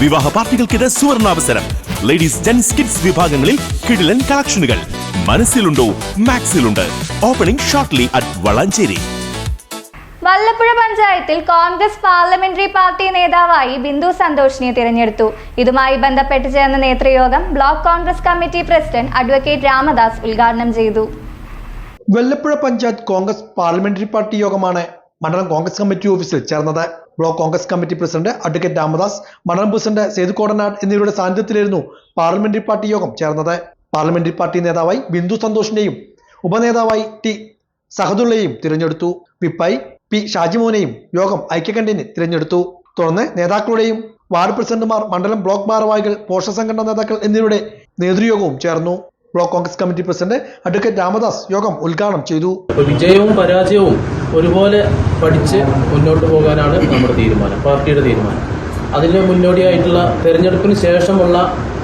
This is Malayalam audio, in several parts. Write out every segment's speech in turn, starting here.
വിവാഹ പാർട്ടികൾക്കിത് സുവർണാവസരം. ലേഡീസ് ജെൻസ് കിഡ്സ് വിഭാഗങ്ങളിൽ കിടിലൻ കളക്ഷനുകൾ. മനസ്സിലുണ്ടോ? മാക്സിലുണ്ട് opening shortly at Valanchery Vallappuzha പഞ്ചായത്തിൽ കോൺഗ്രസ് പാർലമെന്ററി പാർട്ടി നേതാവായി ബിന്ദു സന്തോഷിനെ തിരഞ്ഞെടുത്തു. ഇതുമായി ബന്ധപ്പെട്ട് ചേർന്ന നേതൃയോഗം block Congress committee president advocate Ramadas ഉദ്ഘാടനം ചെയ്തു. വല്ലപ്പുഴ പഞ്ചായത്ത് കോൺഗ്രസ് പാർലമെന്ററി പാർട്ടി യോഗമാണ് മണ്ഡലം കോൺഗ്രസ് കമ്മിറ്റി ഓഫീസിൽ ചേർന്നത് block Congress committee president advocate Ramadas മണ്ഡലം പ്രസിഡന്റ് സേതു കോടനാട് എന്നിവരുടെ സാന്നിധ്യത്തിലായിരുന്നു പാർലമെന്ററി പാർട്ടി യോഗം ചേർന്നത്. പാർലമെന്ററി പാർട്ടി നേതാവായി ബിന്ദു സന്തോഷിനെയും ഉപനേതാവായി ടി സഹദുള്ളയെയും തിരഞ്ഞെടുത്തു. വിപ്പായി പി ഷാജിമോനെയും യോഗം ഐക്യകണ്ഠ്യന് തിരഞ്ഞെടുത്തു. തുടർന്ന് നേതാക്കളുടെയും വാർഡ് പ്രസിഡന്റുമാർ മണ്ഡലം ബ്ലോക്ക് ഭാരവാഹികൾ പോഷക സംഘടനാ നേതാക്കൾ എന്നിവരുടെ നേതൃയോഗവും ചേർന്നു. Block Congress committee president advocate Ramadas യോഗം ഉദ്ഘാടനം ചെയ്തു. വിജയവും പരാജയവും ഒരുപോലെ പഠിച്ച് മുന്നോട്ട് പോകാനാണ് നമ്മുടെ തീരുമാനം പാർട്ടിയുടെ തീരുമാനം. അതിന് മുന്നോടിയായിട്ടുള്ള തെരഞ്ഞെടുപ്പിന് ശേഷമുള്ള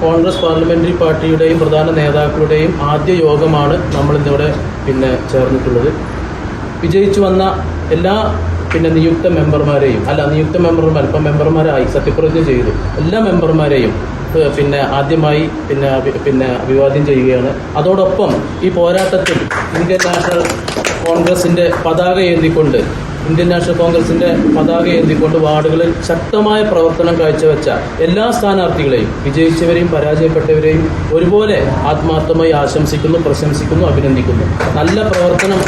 കോൺഗ്രസ് പാർലമെന്ററി പാർട്ടിയുടെയും പ്രധാന നേതാക്കളുടെയും ആദ്യ യോഗമാണ് നമ്മളിന്നിവിടെ പിന്നെ ചേർന്നിട്ടുള്ളത്. വിജയിച്ചു വന്ന എല്ലാ പിന്നെ നിയുക്ത മെമ്പർമാരെയും അല്ല നിയുക്ത മെമ്പർമാർ ഇപ്പം മെമ്പർമാരായി സത്യപ്രതിജ്ഞ ചെയ്തു. എല്ലാ മെമ്പർമാരെയും പിന്നെ ആദ്യമായി പിന്നെ പിന്നെ അഭിവാദ്യം ചെയ്യുകയാണ്. അതോടൊപ്പം ഈ പോരാട്ടത്തിൽ ഇന്ത്യൻ നാഷണൽ കോൺഗ്രസിന്റെ പതാക ഏന്തിക്കൊണ്ട് ഇന്ത്യൻ നാഷണൽ കോൺഗ്രസിന്റെ പതാക ഏന്തിക്കൊണ്ട് വാർഡുകളിൽ ശക്തമായ പ്രവർത്തനം കാഴ്ചവെച്ച എല്ലാ സ്ഥാനാർത്ഥികളെയും വിജയിച്ചവരെയും പരാജയപ്പെട്ടവരെയും ഒരുപോലെ ആത്മാർത്ഥമായി ആശംസിക്കുന്നു പ്രശംസിക്കുന്നു അഭിനന്ദിക്കുന്നു. നല്ല പ്രവർത്തനം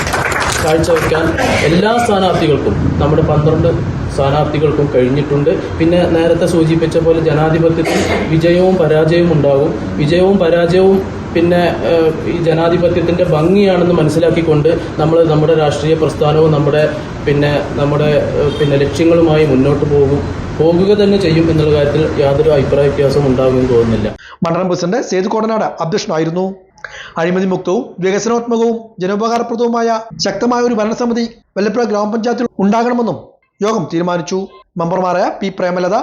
കാഴ്ചവെക്കാൻ എല്ലാ സ്ഥാനാർത്ഥികൾക്കും നമ്മുടെ പന്ത്രണ്ട് സ്ഥാനാർത്ഥികൾക്കും കഴിഞ്ഞിട്ടുണ്ട്. പിന്നെ നേരത്തെ സൂചിപ്പിച്ച പോലെ ജനാധിപത്യത്തിൽ വിജയവും പരാജയവും ഉണ്ടാകും. വിജയവും പരാജയവും പിന്നെ ഈ ജനാധിപത്യത്തിന്റെ ഭംഗിയാണെന്ന് മനസ്സിലാക്കിക്കൊണ്ട് നമ്മൾ നമ്മുടെ രാഷ്ട്രീയ പ്രസ്ഥാനവും നമ്മുടെ പിന്നെ നമ്മുടെ പിന്നെ ലക്ഷ്യങ്ങളുമായി മുന്നോട്ട് പോകും. പോകുക തന്നെ ചെയ്യും എന്നുള്ള കാര്യത്തിൽ യാതൊരു അഭിപ്രായ വ്യത്യാസവും ഉണ്ടാകുമെന്ന് തോന്നുന്നില്ല. മണ്ഡലം പ്രസിഡന്റ് സേതു കോടനാട് അധ്യക്ഷനായിരുന്നു. അഴിമതി മുക്തവും വികസനോത്മകവും ജനോപകാരപ്രദവുമായ ശക്തമായ ഒരു ഭരണസമിതി വല്ലപ്പുഴ ഗ്രാമപഞ്ചായത്തിൽ ഉണ്ടാകണമെന്നും യോഗം തീരുമാനിച്ചു. മെമ്പർമാരായ P Premalatha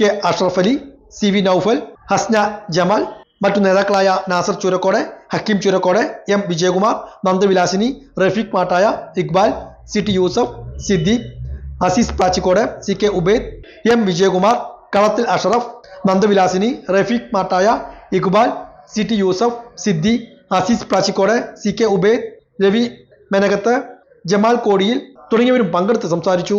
K Ashraf Ali C V Naufal Hasna Jamal മറ്റു നേതാക്കളായ Nasar Choorakkode Hakeem Choorakkode M Vijayakumar Nandavilasini Rafeeq Mattaya Iqbal C T Yusuf Siddique Azeez Plachikkode C K Ubaid M Vijayakumar Kalathil Ashraf Nandavilasini Rafeeq Mattaya Iqbal C T Yusuf Siddi Azeez Plachikkode C K Ubaid Ravi Menakath Jamal Kodiyil തുടങ്ങിയവരും പങ്കെടുത്ത് സംസാരിച്ചു.